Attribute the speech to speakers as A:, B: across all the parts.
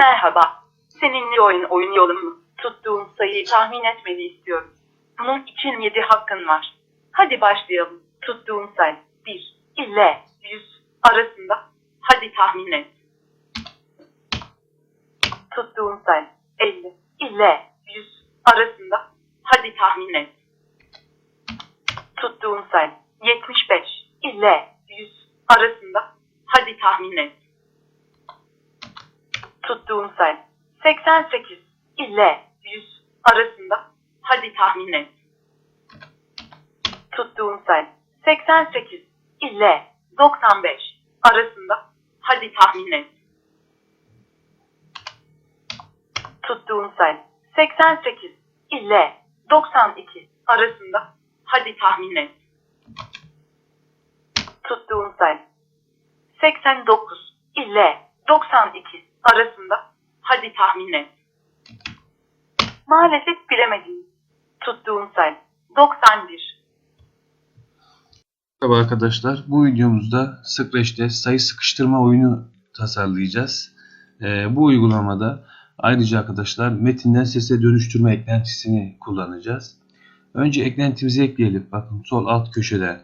A: Merhaba. Seninle oyun oynayalım mı? Tuttuğun sayıyı tahmin etmeni istiyorum. Bunun için 7 hakkın var. Hadi başlayalım. Tuttuğun sayı 1 ile 100 arasında. Hadi tahmin et. Tuttuğun sayı 50 ile 100 arasında. Hadi tahmin et. Tuttuğun sayı 75 ile 100 arasında. Hadi tahmin et. Tuttuğun sayı 88 ile 100 arasında. Hadi tahmin et. Tuttuğun sayı 88 ile 95 arasında. Hadi tahmin et. Tuttuğun sayı 88 ile 92 arasında. Hadi tahmin et. Tuttuğun sayı 89 ile 92 arasında. Hadi tahmin et. Maalesef bilemedin. Tuttuğun sayı 91.
B: Merhaba arkadaşlar. Bu videomuzda Scratch'te sayı sıkıştırma oyunu tasarlayacağız. Ee, bu uygulamada ayrıca arkadaşlar metinden sese dönüştürme eklentisini kullanacağız. Önce eklentimizi ekleyelim. Bakın sol alt köşede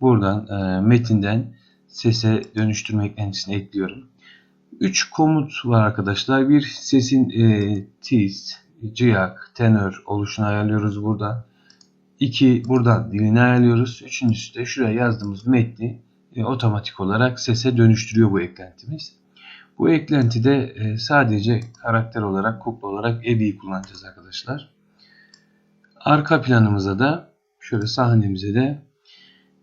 B: buradan e, metinden sese dönüştürme eklentisini ekliyorum. 3 komut var arkadaşlar. Bir sesin e, tiz, ciyak, tenör oluşunu ayarlıyoruz buradan. 2 buradan dilini ayarlıyoruz. Üçüncüsü de şuraya yazdığımız metni e, otomatik olarak sese dönüştürüyor bu eklentimiz. Bu eklentide e, sadece karakter olarak, kukla olarak Ebi'yi kullanacağız arkadaşlar. Arka planımıza da şöyle sahnemize de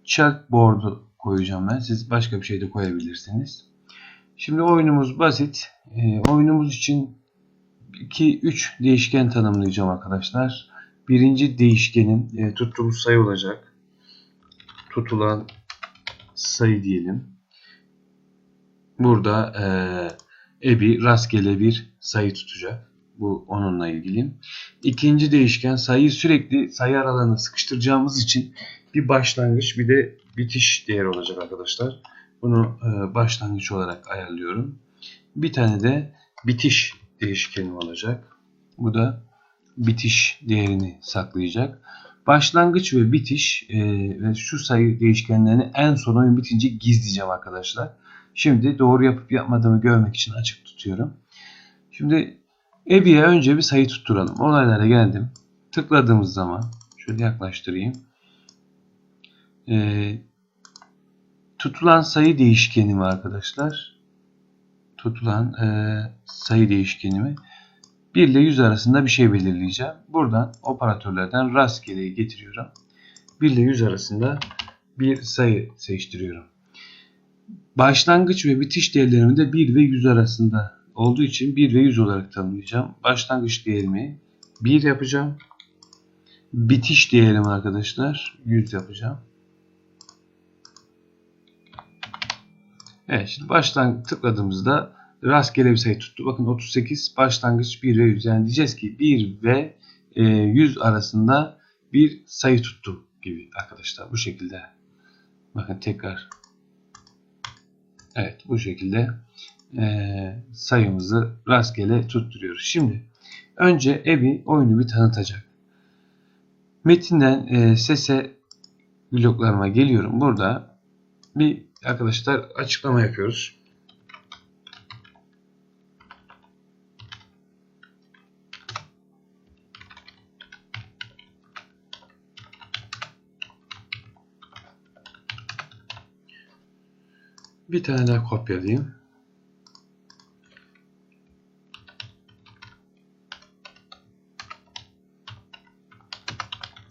B: chalkboard'u koyacağım ben. Siz başka bir şey de koyabilirsiniz. Şimdi oyunumuz basit. E, oyunumuz için 2-3 değişken tanımlayacağım arkadaşlar. Birinci değişkenin e, tuttuğumuz sayı olacak. Tutulan sayı diyelim. Burada e, Ebi rastgele bir sayı tutacak. Bu onunla ilgili. İkinci değişken sayıyı sürekli sayı aralarına sıkıştıracağımız için bir başlangıç bir de bitiş değeri olacak arkadaşlar. Bunu e, başlangıç olarak ayarlıyorum. Bir tane de bitiş değişkeni olacak. Bu da bitiş değerini saklayacak. Başlangıç ve bitiş e, ve şu sayı değişkenlerini en son oyun bitince gizleyeceğim arkadaşlar. Şimdi doğru yapıp yapmadığımı görmek için açık tutuyorum. Şimdi Ebi'ye önce bir sayı tutturalım. Olaylara geldim. Tıkladığımız zaman şöyle yaklaştırayım. E, tutulan sayı değişkenimi arkadaşlar. Tutulan e, sayı değişkenimi 1 ile 100 arasında bir şey belirleyeceğim. Buradan operatörlerden rastgeleyi getiriyorum. 1 ile 100 arasında bir sayı seçtiriyorum. Başlangıç ve bitiş değerlerimi de 1 ve 100 arasında olduğu için 1 ve 100 olarak tanımlayacağım. Başlangıç değerimi 1 yapacağım. Bitiş değerimi arkadaşlar 100 yapacağım. Evet şimdi baştan tıkladığımızda rastgele bir sayı tuttu. Bakın 38 başlangıç 1 ve 100. Yani diyeceğiz ki 1 ve e, 100 arasında bir sayı tuttu gibi arkadaşlar. Bu şekilde. Bakın tekrar. Evet bu şekilde e, sayımızı rastgele tutturuyoruz. Şimdi önce Ebi oyunu bir tanıtacak. Metinden e, sese bloklarıma geliyorum. Burada bir arkadaşlar açıklama yapıyoruz. Bir tane daha kopyalayayım.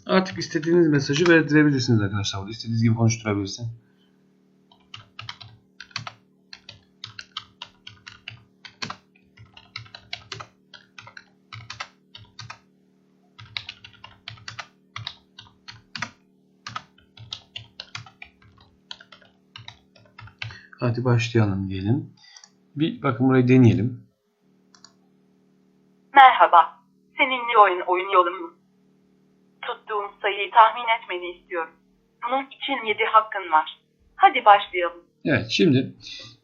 B: Artık istediğiniz mesajı verdirebilirsiniz arkadaşlar. İstediğiniz gibi konuşturabilirsin. Hadi başlayalım diyelim. Bir bakın burayı deneyelim.
A: Merhaba. Seninle oyun oynayalım mı? Tuttuğun sayıyı tahmin etmeni istiyorum. Bunun için 7 hakkın var. Hadi başlayalım.
B: Evet şimdi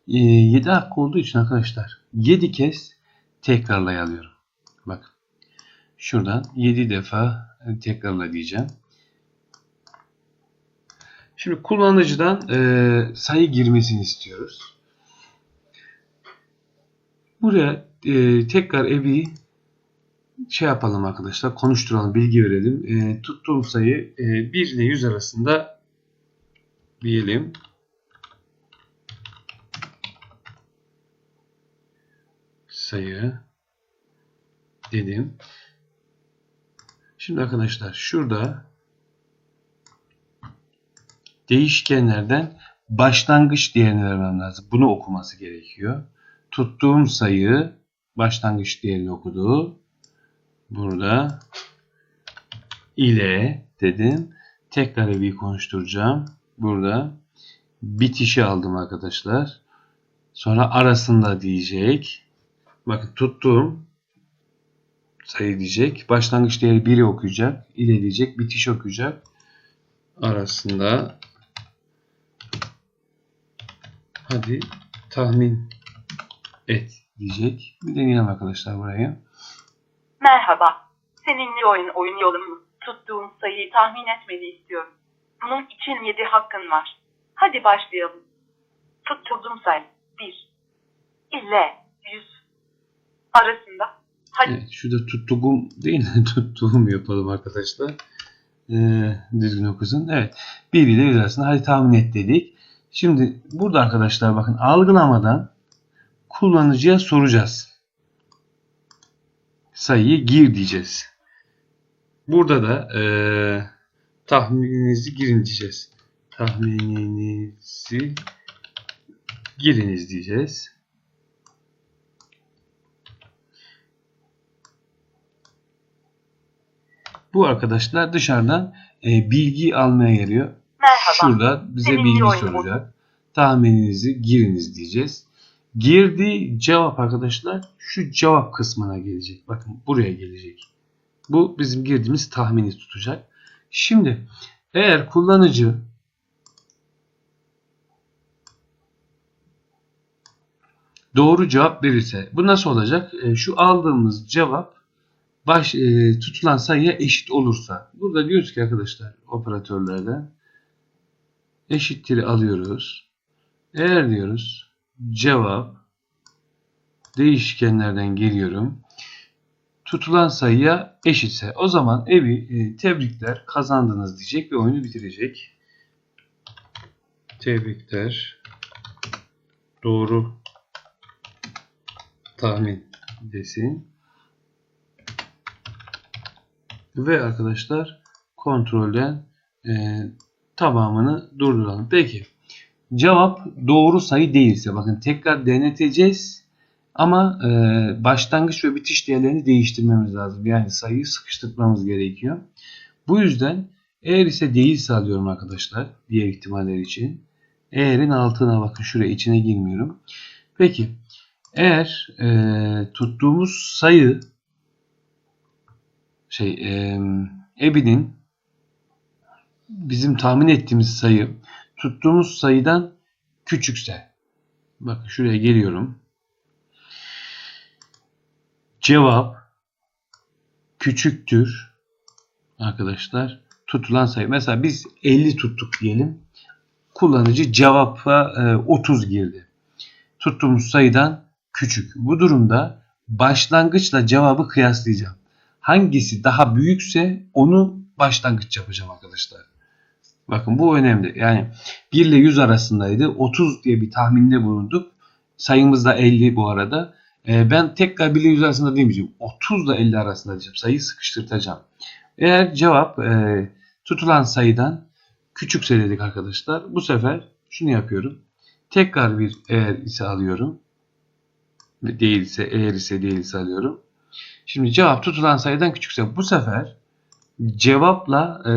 B: 7 hakkı olduğu için arkadaşlar 7 kez tekrarlay alıyorum. Bak. Şuradan 7 defa tekrarla diyeceğim. Şimdi kullanıcıdan e, sayı girmesini istiyoruz. Buraya e, tekrar evi şey yapalım arkadaşlar. Konuşturalım, bilgi verelim. E, tuttuğum sayı e, 1 ile 100 arasında diyelim. Sayı dedim. Şimdi arkadaşlar şurada değişkenlerden başlangıç değerini vermem lazım. Bunu okuması gerekiyor. Tuttuğum sayı başlangıç değerini okudu. Burada ile dedim. Tekrar bir konuşturacağım. Burada bitişi aldım arkadaşlar. Sonra arasında diyecek. Bakın tuttuğum sayı diyecek. Başlangıç değeri 1'i okuyacak. ile diyecek. Bitiş okuyacak. Arasında hadi tahmin et diyecek. Bir deneyelim arkadaşlar burayı.
A: Merhaba. Seninle oyun oynayalım mı? Tuttuğun sayıyı tahmin etmeni istiyorum. Bunun için 7 hakkın var. Hadi başlayalım. Tutturduğum sayı 1 ile 100 arasında. Hadi
B: Evet, şurada tuttuğum değil de tuttuğum yapalım arkadaşlar. Ee, düzgün okusun. Evet. 1 ile 100 arasında hadi tahmin et dedik. Şimdi burada arkadaşlar bakın algılamadan kullanıcıya soracağız. Sayıyı gir diyeceğiz. Burada da eee tahmininizi girin diyeceğiz. Tahmininizi giriniz diyeceğiz. Bu arkadaşlar dışarıdan e, bilgi almaya yarıyor.
A: Merhaba.
B: Şurada bize
A: Seninle
B: bilgi soracak. Tahmininizi giriniz diyeceğiz. Girdiği cevap arkadaşlar şu cevap kısmına gelecek. Bakın buraya gelecek. Bu bizim girdiğimiz tahmini tutacak. Şimdi eğer kullanıcı doğru cevap verirse bu nasıl olacak? E, şu aldığımız cevap baş e, tutulan sayıya eşit olursa burada diyoruz ki arkadaşlar operatörlerden eşittir alıyoruz. Eğer diyoruz cevap değişkenlerden geliyorum. Tutulan sayıya eşitse o zaman evi e, tebrikler kazandınız diyecek ve oyunu bitirecek. Tebrikler doğru tahmin desin. Ve arkadaşlar kontrolden e, tamamını durduralım. Peki cevap doğru sayı değilse bakın tekrar deneteceğiz ama e, başlangıç ve bitiş değerlerini değiştirmemiz lazım. Yani sayıyı sıkıştırmamız gerekiyor. Bu yüzden eğer ise değilse alıyorum arkadaşlar diğer ihtimaller için. Eğerin altına bakın şuraya içine girmiyorum. Peki eğer e, tuttuğumuz sayı şey e, ebinin bizim tahmin ettiğimiz sayı tuttuğumuz sayıdan küçükse bakın şuraya geliyorum. Cevap küçüktür arkadaşlar tutulan sayı. Mesela biz 50 tuttuk diyelim. Kullanıcı cevapa e, 30 girdi. Tuttuğumuz sayıdan küçük. Bu durumda başlangıçla cevabı kıyaslayacağım. Hangisi daha büyükse onu başlangıç yapacağım arkadaşlar. Bakın bu önemli. Yani 1 ile 100 arasındaydı. 30 diye bir tahminde bulunduk. Sayımız da 50 bu arada. Ee, ben tekrar 1 ile 100 arasında demeyeceğim. 30 ile 50 arasında diyeceğim. Sayıyı sıkıştırtacağım. Eğer cevap e, tutulan sayıdan küçükse dedik arkadaşlar. Bu sefer şunu yapıyorum. Tekrar bir eğer ise alıyorum. Değilse eğer ise değilse alıyorum. Şimdi cevap tutulan sayıdan küçükse bu sefer cevapla e,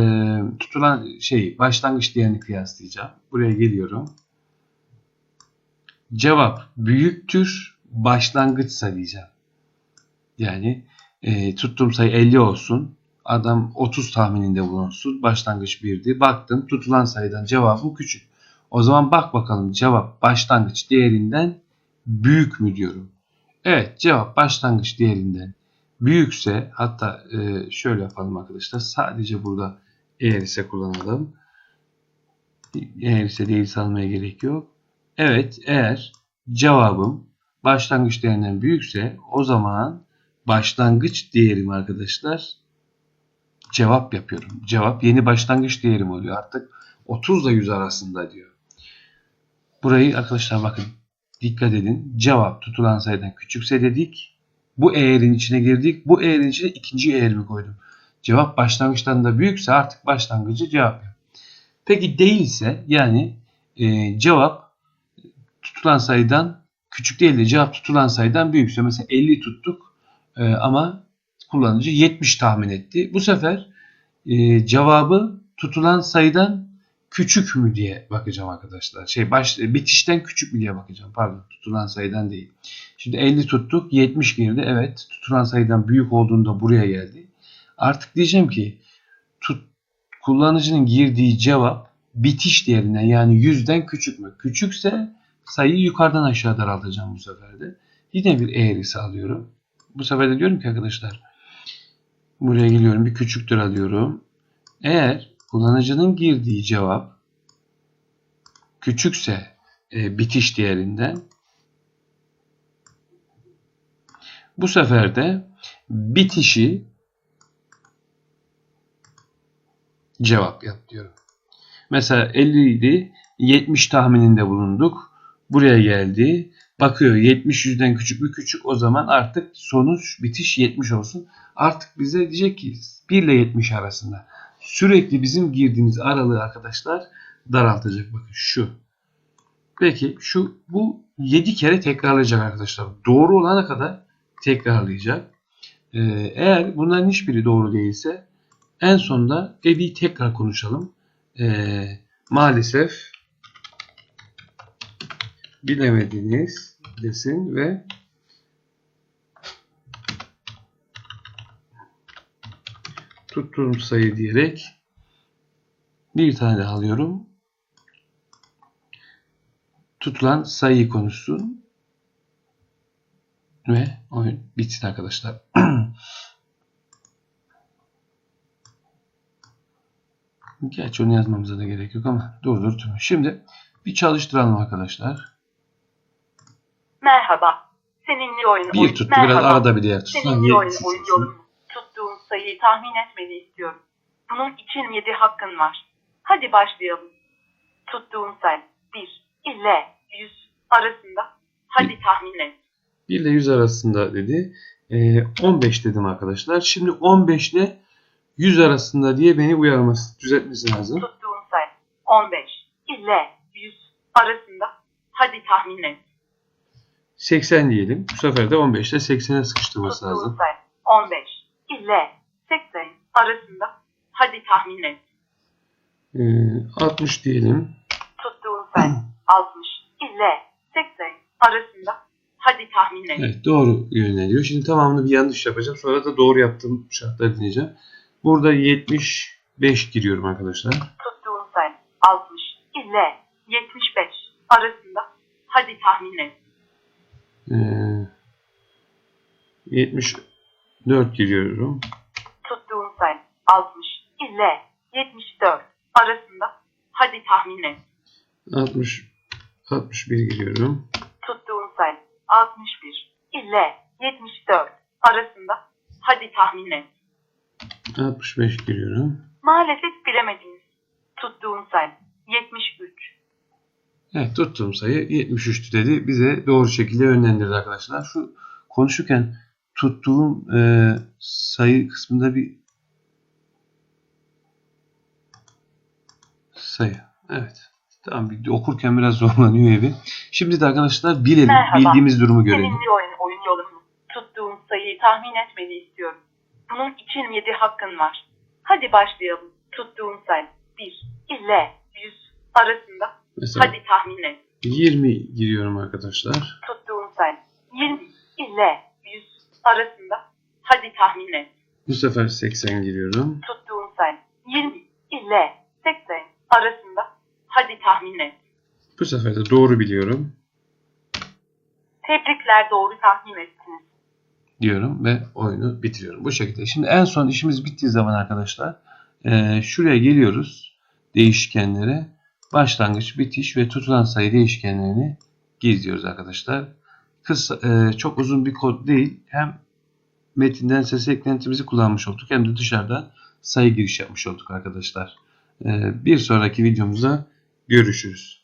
B: tutulan şey başlangıç değerini kıyaslayacağım. Buraya geliyorum. Cevap büyüktür başlangıçsa diyeceğim. Yani e, tuttuğum sayı 50 olsun. Adam 30 tahmininde bulunsun. Başlangıç 1'di. Baktım tutulan sayıdan cevabım küçük. O zaman bak bakalım cevap başlangıç değerinden büyük mü diyorum. Evet cevap başlangıç değerinden büyükse hatta e, şöyle yapalım arkadaşlar. Sadece burada eğer ise kullanalım. Eğer ise değil almaya gerek yok. Evet eğer cevabım başlangıç değerinden büyükse o zaman başlangıç değerim arkadaşlar cevap yapıyorum. Cevap yeni başlangıç değerim oluyor. Artık 30 ile 100 arasında diyor. Burayı arkadaşlar bakın dikkat edin. Cevap tutulan sayıdan küçükse dedik. Bu eğerin içine girdik. Bu eğerin içine ikinci eğerimi koydum. Cevap başlangıçtan da büyükse artık başlangıcı cevap. Peki değilse yani e, cevap tutulan sayıdan küçük değil de cevap tutulan sayıdan büyükse mesela 50 tuttuk e, ama kullanıcı 70 tahmin etti. Bu sefer e, cevabı tutulan sayıdan küçük mü diye bakacağım arkadaşlar. Şey baş bitişten küçük mü diye bakacağım. Pardon, tutulan sayıdan değil. Şimdi 50 tuttuk, 70 girdi. Evet, tutulan sayıdan büyük olduğunda buraya geldi. Artık diyeceğim ki tut, kullanıcının girdiği cevap bitiş değerinden yani 100'den küçük mü? Küçükse sayıyı yukarıdan aşağı daraltacağım bu sefer de. Yine bir eğrisi alıyorum. Bu sefer de diyorum ki arkadaşlar buraya geliyorum bir küçüktür alıyorum. Eğer kullanıcının girdiği cevap küçükse e, bitiş değerinden bu sefer de bitişi cevap yap diyorum. Mesela 50 idi 70 tahmininde bulunduk. Buraya geldi. Bakıyor 70 yüzden küçük mü küçük o zaman artık sonuç bitiş 70 olsun. Artık bize diyecek ki 1 ile 70 arasında. Sürekli bizim girdiğimiz aralığı arkadaşlar daraltacak. Bakın şu. Peki şu bu 7 kere tekrarlayacak arkadaşlar. Doğru olana kadar tekrarlayacak. Ee, eğer bunların hiçbiri doğru değilse en sonunda Ebi'yi tekrar konuşalım. Ee, maalesef bilemediniz desin ve tuttuğum sayı diyerek bir tane alıyorum. Tutulan sayıyı konuşsun ve oyun bitsin arkadaşlar. Gerçi onu yazmamıza da gerek yok ama durdurtum. Şimdi bir çalıştıralım arkadaşlar.
A: Merhaba. Seninle oyun
B: Bir tuttu biraz
A: Merhaba.
B: arada bir diğer tutsun.
A: Seninle oyun tuttuğun sayıyı tahmin etmeni istiyorum. Bunun için 7 hakkın var. Hadi başlayalım. Tuttuğun sayı 1 ile 100 arasında. Hadi tahmin et.
B: 1 ile 100 arasında dedi. Ee, 15 dedim arkadaşlar. Şimdi 15 ile 100 arasında diye beni uyarması, düzeltmesi lazım.
A: Tuttuğun sayı 15 ile 100 arasında. Hadi tahmin et.
B: 80 diyelim. Bu sefer de 15 ile 80'e sıkıştırması
A: Tuttuğun
B: lazım.
A: sayı 15 ile 80 arasında. Hadi tahmin et.
B: Ee, 60 diyelim.
A: Tuttuğun sayı 60 ile 80 arasında. Hadi tahmin et.
B: Evet doğru yöneliyor. Şimdi tamamını bir yanlış yapacağım. Sonra da doğru yaptığım şartları dinleyeceğim. Burada 75 giriyorum arkadaşlar.
A: Tuttuğun sayı 60 ile 75 arasında. Hadi tahmin et.
B: Ee, 74 giriyorum.
A: Tuttuğun sayı 60 ile 74 arasında. Hadi tahmin et.
B: 60 61 giriyorum.
A: Tuttuğun sayı 61 ile 74 arasında. Hadi tahmin et.
B: 65 giriyorum.
A: Maalesef bilemediniz. Tuttuğun sayı 73.
B: Evet tuttuğum sayı 73'tü dedi. Bize doğru şekilde yönlendirdi arkadaşlar. Şu konuşurken tuttuğum e, sayı kısmında bir sayı. Evet. Tamam okurken biraz zorlanıyor evi. Şimdi de arkadaşlar bilelim.
A: Merhaba.
B: Bildiğimiz durumu görelim.
A: Seninle oyun, oyun yolunu tuttuğun sayıyı tahmin etmeni istiyorum. Bunun için 7 hakkın var. Hadi başlayalım. Tuttuğun sayı 1 ile 100 arasında.
B: Mesela
A: Hadi tahmin et.
B: 20 giriyorum arkadaşlar.
A: Tuttuğun sayı 20 ile 100 arasında. Hadi tahmin et.
B: Bu sefer 80 giriyorum.
A: Tuttuğun sayı 20 ile 80 arasında. Hadi tahmin et.
B: Bu sefer de doğru biliyorum.
A: Tebrikler. Doğru tahmin ettiniz.
B: diyorum ve oyunu bitiriyorum. Bu şekilde. Şimdi en son işimiz bittiği zaman arkadaşlar e, şuraya geliyoruz. Değişkenlere başlangıç, bitiş ve tutulan sayı değişkenlerini gizliyoruz arkadaşlar. Kısa, e, çok uzun bir kod değil. Hem metinden ses eklentimizi kullanmış olduk hem de dışarıdan sayı giriş yapmış olduk arkadaşlar. E, bir sonraki videomuzda görüşürüz.